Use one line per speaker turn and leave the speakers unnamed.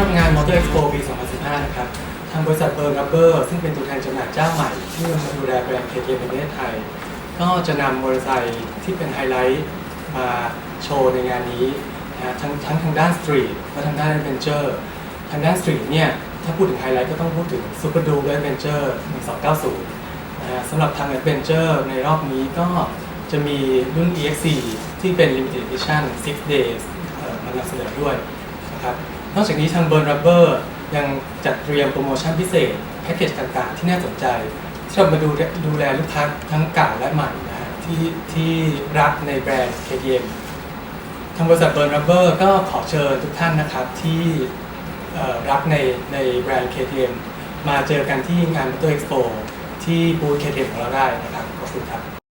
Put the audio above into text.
รับงาน Motor Expo ปี 2015 นะครับ ทางบริษัทเบิร์นรับเบอร์ซึ่งเป็นตัวแทนจำหน่ายเจ้าใหม่ ที่มาดูแลแบรนด์ KTM ในประเทศไทย ก็จะนำมอเตอร์ไซค์ที่เป็นไฮไลท์มาโชว์ในงานนี้นะทั้งทั้งทางด้านสตรีทและทางด้าน a อ v e n เจอร์ทางด้านสตรีทเนี่ย ถ้าพูดถึงไฮไลท์ก็ต้องพูดถึง Super Duke และ Adventure 1290นะฮะสำหรับทาง Adventure ในรอบนี้ก็จะมีรุ่น EXC ที่เป็น Limited Edition 6 Days เอ่อมานำเสนอด้วยนะครับ นอกจากนี้ทาง Burn Rubber ยังจัดเตรียมโปรโมชั่นพิเศษแพ็กเกจต่างๆ ที่น่าสนใจที่เรามาดูดูแลลูกค้าทั้งเก่าและใหม่นะฮะที่ที่รักในแบรนด์ KTM ทางบริษัท Burn Rubber ก็ขอเชิญทุกท่านนะครับที่รักในในแบรนด์ KTM มาเจอกันที่งาน Motor Expo ที่บูธ KTM ของเราได้นะครับ ขอบคุณครับ